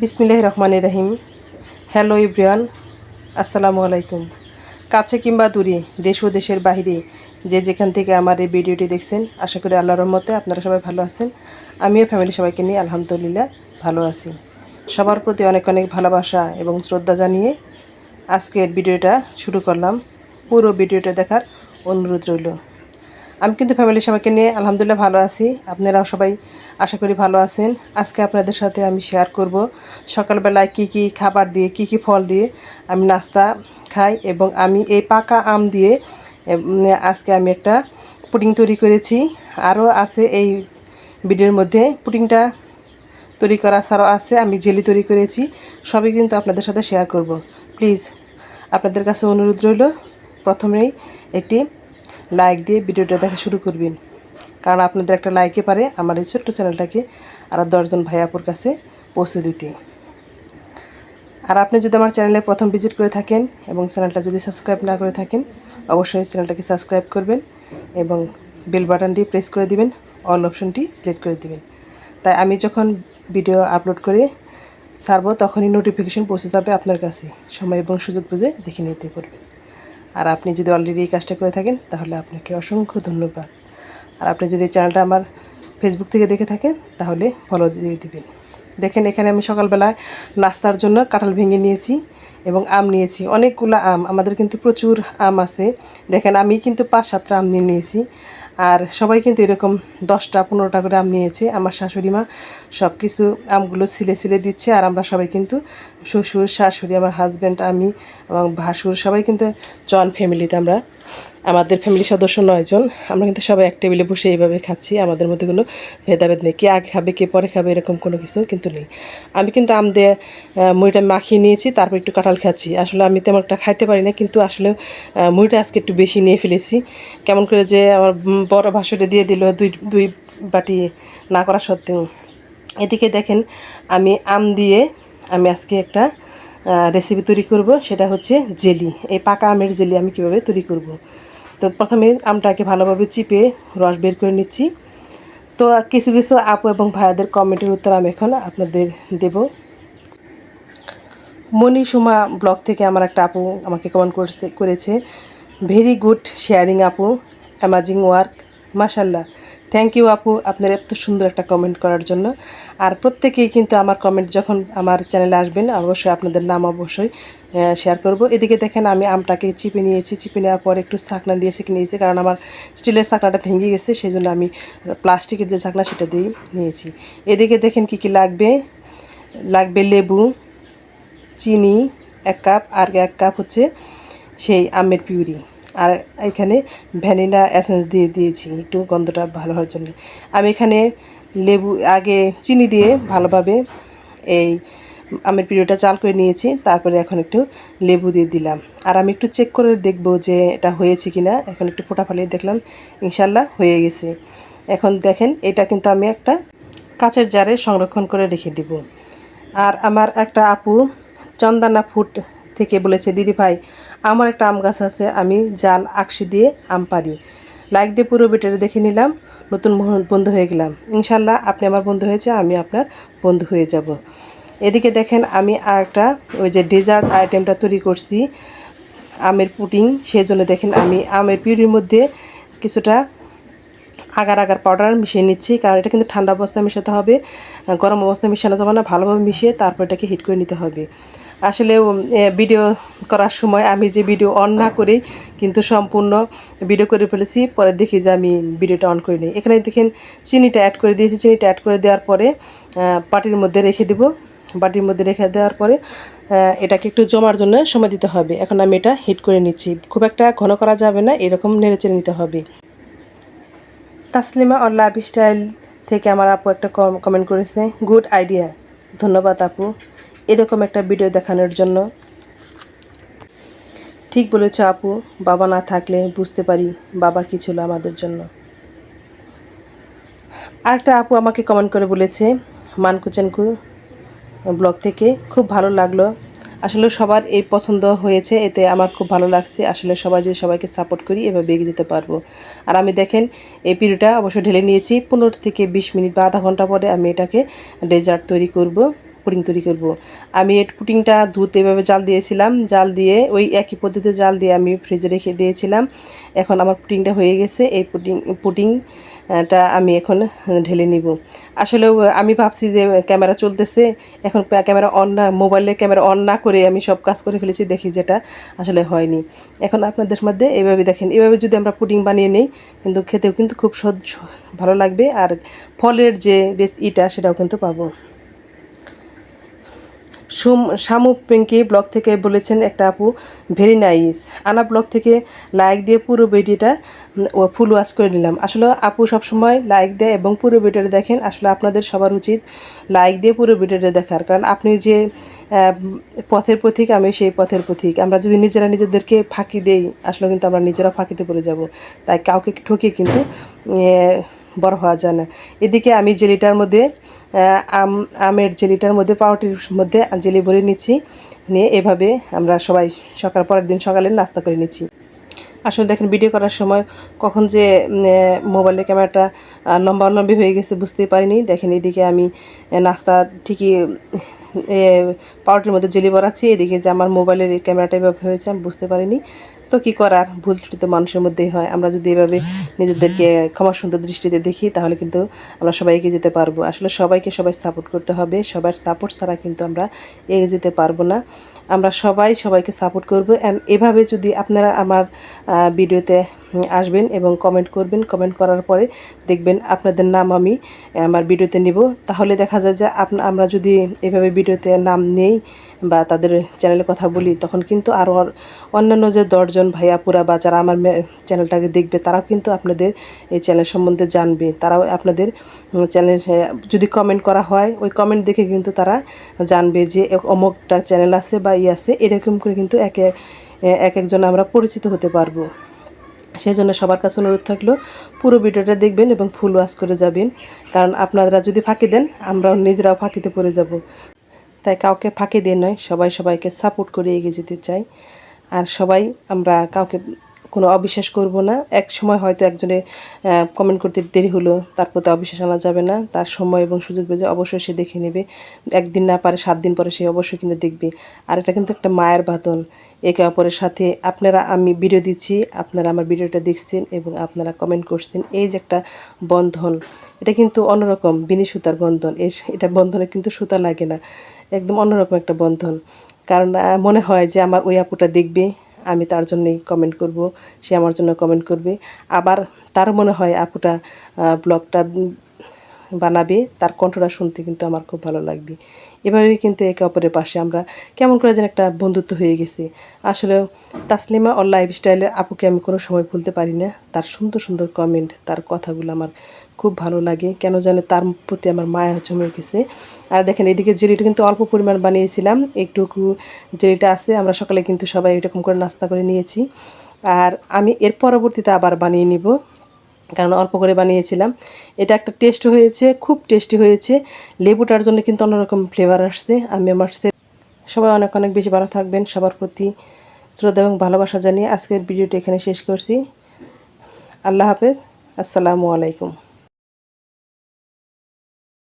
বিসমিল্লাহ রহমান রহিম। হ্যালো ইব্রিয়ান, আসসালামু আলাইকুম। কাছে কিংবা দূরে, দেশ ও দেশের বাইরে যে যেখান থেকে আমার এই ভিডিওটি দেখছেন, আশা করি আল্লাহর রহমতে আপনারা সবাই ভালো আছেন। আমিও ফ্যামিলি সবাইকে নিয়ে আলহামদুলিল্লাহ ভালো আছি। সবার প্রতি অনেক অনেক ভালোবাসা এবং শ্রদ্ধা জানিয়ে আজকের ভিডিওটা শুরু করলাম। পুরো ভিডিওটা দেখার অনুরোধ রইল। আমি কিন্তু ফ্যামিলির সবাইকে নিয়ে আলহামদুলিল্লাহ ভালো আছি। আপনারাও সবাই আশা করি ভালো আছেন। আজকে আপনাদের সাথে আমি শেয়ার করব সকালবেলায় কি কি খাবার দিয়ে, কি কি ফল দিয়ে আমি নাস্তা খাই এবং আমি এই পাকা আম দিয়ে আজকে আমি একটা পুডিং তৈরি করেছি। আরও আছে এই ভিডিওর মধ্যে পুডিংটা তৈরি করা ছাড়াও আছে, আমি জেলি তৈরি করেছি। সবই কিন্তু আপনাদের সাথে শেয়ার করব। প্লিজ আপনাদের কাছে অনুরোধ রইল, প্রথমেই একটি লাইক দিয়ে ভিডিওটা দেখা শুরু করবেন। কারণ আপনাদের একটা লাইকে পারে আমার এই ছোট্ট চ্যানেলটাকে আরও দশজন ভাইয়াপুর কাছে পৌঁছে দিতে। আর আপনি যদি আমার চ্যানেলে প্রথম ভিজিট করে থাকেন এবং চ্যানেলটা যদি সাবস্ক্রাইব না করে থাকেন, অবশ্যই চ্যানেলটাকে সাবস্ক্রাইব করবেন এবং বেল বাটনটি প্রেস করে দিবেন অল অপশনটি সিলেক্ট করে দিবেন। তাই আমি যখন ভিডিও আপলোড করে ছাড়বো, তখনই নোটিফিকেশন পৌঁছে যাবে আপনার কাছে। সময় এবং সুযোগ বুঝে দেখে নিতে পারবেন। আর আপনি যদি অলরেডি এই কাজটা করে থাকেন, তাহলে আপনাকে অসংখ্য ধন্যবাদ। আর আপনি যদি চ্যানেলটা আমার ফেসবুক থেকে দেখে থাকেন, তাহলে ফলো দিয়ে দিবেন। দেখেন এখানে আমি সকালবেলায় নাস্তার জন্য কাঁঠাল ভেঙে নিয়েছি এবং আম নিয়েছি। অনেকগুলো আম, আমাদের কিন্তু প্রচুর আম আছে। দেখেন আমি কিন্তু পাঁচ সাতটা আম নিয়ে নিয়েছি। আর সবাই কিন্তু এরকম দশটা, পনেরোটা করে আম নিয়েছে। আমার শাশুড়ি মা সব কিছু আমগুলো সিলে সিলে দিচ্ছে আর আমরা সবাই কিন্তু শ্বশুর, শাশুড়ি, আমার হাজব্যান্ড আমি এবং ভাসুর সবাই কিন্তু জয়েন্ট ফ্যামিলিতে আমরা আমাদের ফ্যামিলির সদস্য নয়জন। আমরা কিন্তু সবাই এক টেবিলে বসে এইভাবে খাচ্ছি। আমাদের মধ্যে কোনো ভেদাভেদ নেই। কে আগে খাবে, কে পরে খাবে, এরকম কোনো কিছু কিন্তু নেই। আমি কিন্তু আম দিয়ে মুড়িটা মাখিয়ে নিয়েছি, তারপর একটু কাঁঠাল খাচ্ছি। আসলে আমি তেমন একটা খাইতে পারি না, কিন্তু আসলে মুড়িটা আজকে একটু বেশি নিয়ে ফেলেছি। কেমন করে যে আমার বড় ভাসুরে দিয়ে দিল দুই দুই বাটি না করা সত্ত্বেও। এদিকে দেখেন, আমি আম দিয়ে, আমি আজকে একটা রেসিপি তৈরি করব, সেটা হচ্ছে জেলি। এই পাকা আমের জেলি আমি কীভাবে তৈরি করব? তো প্রথমে আমটাকে ভালোভাবে চিপে রস বের করে নিচ্ছি। তো কিছু কিছু আপু এবং ভাইয়াদের কমেন্টের উত্তর আমি এখন আপনাদের দেব। মনীষুমা ব্লগ থেকে আমার একটা আপু আমাকে কমেন্ট করছে ভেরি গুড শেয়ারিং আপু অ্যামাজিং ওয়ার্ক মাশাল্লাহ। থ্যাংক ইউ আপু, আপনার এত সুন্দর একটা কমেন্ট করার জন্য। আর প্রত্যেকেই কিন্তু আমার কমেন্ট যখন আমার চ্যানেলে আসবেন, অবশ্যই আপনাদের নাম অবশ্যই শেয়ার করব। এদিকে দেখেন, আমি আমটাকে চিপে নিয়েছি। চিপে নেওয়ার পর একটু ছাকনা দিয়ে সেঁকে নিয়েছি, কারণ আমার স্টিলের ছাকনাটা ভেঙে গেছে সেই জন্য আমি প্লাস্টিকের যে ছাকনা সেটা দিয়ে নিয়েছি। এদিকে দেখেন কি কি লাগবে। লাগবে লেবু, চিনি, এক কাপ আর এক কাপ হচ্ছে সেই আমের পিউরি। আর এখানে ভ্যানিলা এসেন্স দিয়ে দিয়েছি, একটু গন্ধটা ভালো হওয়ার জন্য। আমি এখানে লেবু, আগে চিনি দিয়ে ভালোভাবে এই আমের পিউরিটা চাল করে নিয়েছি, তারপরে এখন একটু লেবু দিয়ে দিলাম। আর আমি একটু চেক করে দেখব যে এটা হয়েছে কি না এখন একটু ফোটা ফালিয়ে দেখলাম ইনশাল্লাহ হয়ে গেছে। এখন দেখেন, এটা কিন্তু আমি একটা কাঁচের জারে সংরক্ষণ করে রেখে দিব। আর আমার একটা আপু চন্দানা ফুড থেকে বলেছে, দিদি ভাই আমার একটা আম গাছ আছে, আমি জাল, আকশি দিয়ে আম পারি লাইক দিয়ে পুরো ভিডিওটা দেখে নিলাম, নতুন বন্ধু হয়ে গেলাম। ইনশাল্লাহ আপনি আমার বন্ধু হয়েছে আমি আপনার বন্ধু হয়ে যাব। এদিকে দেখেন, আমি আর একটা ওই যে ডেজার্ট আইটেমটা তৈরি করছি, আমের পুটিং সেই জন্য দেখেন, আমি আমের পিউরির মধ্যে কিছুটা আগার আগার পাউডার মিশিয়ে নিচ্ছি, কারণ এটা কিন্তু ঠান্ডা অবস্থায় মেশাতে হবে। গরম অবস্থায় মেশানো যাবে না, ভালোভাবে মিশিয়ে তারপর এটাকে হিট করে নিতে হবে। আসলে ভিডিও করার সময় আমি যে ভিডিও অন না করেই কিন্তু সম্পূর্ণ ভিডিও করে ফেলেছি, পরে দেখি যে আমি ভিডিওটা অন করে নিই এখানে দেখেন চিনিটা অ্যাড করে দিয়েছি। চিনিটা অ্যাড করে দেওয়ার পরে পাটির মধ্যে রেখে দেব। বাটির মধ্যে রেখে দেওয়ার পরে এটাকে একটু জমার জন্য সময় দিতে হবে। এখন আমি এটা হিট করে নিচ্ছি। খুব একটা ঘন করা যাবে না, এরকম নেড়ে চেড়ে নিতে হবে। তাসলিমা অল লাভ স্টাইল থেকে আমার আপু একটা কমেন্ট করেছে গুড আইডিয়া ধন্যবাদ আপু। এরকম একটা ভিডিও দেখানোর জন্য। ঠিক বলেছ আপু, বাবা না থাকলে বুঝতে পারি বাবা কি ছিল আমাদের জন্য। আরেকটা আপু আমাকে কমেন্ট করে বলেছে মানকুচেনকু ব্লগ থেকে খুব ভালো লাগল। আসলে সবার এই পছন্দ হয়েছে, এতে আমার খুব ভালো লাগছে। আসলে সবাই যদি সবাইকে সাপোর্ট করি, এভাবে এগিয়ে যেতে পারব। আর আমি দেখেন, এই পিউরিটা অবশ্যই ঢেলে নিয়েছি, পনেরো থেকে বিশ মিনিট বা আধা ঘণ্টা পরে আমি এটাকে ডেজার্ট তৈরি করব। পুডিং তৈরি করব। আমি এই পুডিংটা দুধ এভাবে জাল দিয়েছিলাম। জাল দিয়ে ওই একই পদ্ধতিতে জাল দিয়ে আমি ফ্রিজে রেখে দিয়েছিলাম। এখন আমার পুডিংটা হয়ে গেছে। এই পুডিং পুডিং টা আমি এখন ঢেলে নিব। আসলে আমি ভাবছি যে ক্যামেরা চলতেছে। এখন ক্যামেরা অন না মোবাইলের ক্যামেরা অন না করে আমি সব কাজ করে ফেলেছি, দেখি যেটা আসলে হয়নি। এখন আপনাদের মধ্যে এইভাবে দেখেন। এভাবে যদি আমরা পুডিং বানিয়ে নিই, কিন্তু খেতেও কিন্তু খুব সহ্য ভালো লাগবে। আর ফলের যে ইটা সেটাও কিন্তু পাবো। শামু পিঙ্কি ব্লগ থেকে বলেছেন একটা আপু ভেরি নাইস আনা ব্লগ থেকে লাইক দিয়ে পুরো ভিডিওটা ফুল ওয়াশ করে নিলাম। আসলে আপু সবসময় লাইক দেয় এবং পুরো ভিডিওটা দেখেন, আসলে আপনাদের সবার উচিত লাইক দিয়ে পুরো ভিডিওটা দেখার। কারণ আপনি যে পথের পথিক, আমি সেই পথের পথিক। আমরা যদি নিজেরা নিজেদেরকে ফাঁকি দেই, আসলে কিন্তু আমরা নিজেরা ফাঁকিতে পড়ে যাব। তাই কাউকে ঠকিয়ে কিন্তু বড় হওয়া যায় না। এদিকে আমি জেলিটার মধ্যে আম, আমের জেলিটার মধ্যে, পাউরুটির মধ্যে জেলি ভরে নিচ্ছি। নিয়ে এভাবে আমরা সবাই সকাল পরের দিন সকালে নাস্তা করে নিচ্ছি। আসলে দেখেন ভিডিও করার সময় কখন যে মোবাইলের ক্যামেরাটা লম্বা লম্বি হয়ে গেছে বুঝতেই পারিনি। দেখেন, এদিকে আমি নাস্তা ঠিকই পাউরুটির মধ্যে জেলি বরাচ্ছি এদিকে যে আমার মোবাইলের ক্যামেরাটা এভাবে হয়েছে, আমি বুঝতে পারিনি। তো কি করার? ভুল ত্রুটি তো মানুষের মধ্যেই হয়। আমরা যদি এভাবে নিজেদেরকে ক্ষমা সুন্দর দৃষ্টিতে দেখি, তাহলে কিন্তু আমরা সবাই এগিয়ে যেতে পারব। আসলে সবাইকে সবাই সাপোর্ট করতে হবে। সবার সাপোর্ট ছাড়া কিন্তু আমরা এগিয়ে যেতে পারব না। আমরা সবাই সবাইকে সাপোর্ট করব। অ্যান্ড এভাবে যদি আপনারা আমার ভিডিওতে আসবেন এবং কমেন্ট করবেন। কমেন্ট করার পরে দেখবেন আপনাদের নাম আমি আমার ভিডিওতে নিব। তাহলে দেখা যায় যে আমরা যদি এভাবে ভিডিওতে নাম নেই বা তাদের চ্যানেলে কথা বলি, তখন কিন্তু আরও অন্যান্য যে দশজন ভাইয়াপুরা বা যারা আমার চ্যানেলটাকে দেখবে, তারাও কিন্তু আপনাদের এই চ্যানেল সম্বন্ধে জানবে। তারাও আপনাদের চ্যানেল যদি কমেন্ট করা হয়, ওই কমেন্ট দেখে কিন্তু তারা জানবে যে অমুকটা চ্যানেল আছে বা ই আছে। এরকম করে কিন্তু একে এক একজন আমরা পরিচিত হতে পারব। সেই জন্য সবার কাছে অনুরোধ থাকল, পুরো ভিডিওটা দেখবেন এবং ফুল ওয়াশ করে যাবেন। কারণ আপনারা যদি ফাঁকি দেন, আমরাও নিজেরাও ফাঁকিতে পড়ে যাব। তাই কাউকে ফাঁকি দিয়ে নয়, সবাই সবাইকে সাপোর্ট করে এগিয়ে যেতে চাই। আর সবাই, আমরা কাউকে কোনো অবিশ্বাস করব না। এক সময় হয়তো একজনে কমেন্ট করতে দেরি হলো তার প্রতি অবিশ্বাস আনা যাবে না। তার সময় এবং সুযোগ বেজে অবশ্যই সে দেখে নেবে। একদিন না পারে সাত দিন পরে সে অবশ্যই কিন্তু দেখবে। আর এটা কিন্তু একটা মায়ের বাতন একে অপরের সাথে আপনারা, আমি ভিডিও দিচ্ছি, আপনারা আমার ভিডিওটা দেখছেন এবং আপনারা কমেন্ট করছেন। এই যে একটা বন্ধন, এটা কিন্তু অন্যরকম, বিনি সুতার বন্ধন। এটা বন্ধনে কিন্তু সুতা লাগে না। একদম অন্যরকম একটা বন্ধন। কারণ মনে হয় যে আমার ওই আপুটা দেখবে। আমি তার জন্যই কমেন্ট করব। সে আমার জন্য কমেন্ট করবে। আবার তার মনে হয় আপুটা ব্লগটা বানাবে, তার কণ্ঠটা শুনতে কিন্তু আমার খুব ভালো লাগবে। এভাবেই কিন্তু একে অপরের পাশে আমরা কেমন করে যেন একটা বন্ধুত্ব হয়ে গেছে। আসলে তাসলিমা অল লাইফ স্টাইলের আপুকে আমি কোনো সময় ভুলতে পারি না। তার সুন্দর সুন্দর কমেন্ট তার কথাগুলো আমার খুব ভালো লাগে। কেন জানে তার প্রতি আমার মায়া জমে গেছে। আর দেখেন, এদিকে জেলিটা কিন্তু অল্প পরিমাণ বানিয়েছিলাম। একটুকু জেলিটা আছে, আমরা সকালে কিন্তু সবাই এরকম করে নাস্তা করে নিয়েছি। আর আমি এর পরবর্তীতে আবার বানিয়ে নিব, কারণ অল্প করে বানিয়েছিলাম। এটা একটা টেস্ট হয়েছে, খুব টেস্টি হয়েছে। লেবুটার জন্য কিন্তু অন্যরকম ফ্লেভার আসছে। আমি আমার সবাই অনেক অনেক বেশি ভালো থাকবেন, সবার প্রতি শ্রদ্ধা এবং ভালোবাসা জানিয়ে আজকের ভিডিওটি এখানে শেষ করছি। আল্লাহ হাফেজ, আসসালামু আলাইকুম।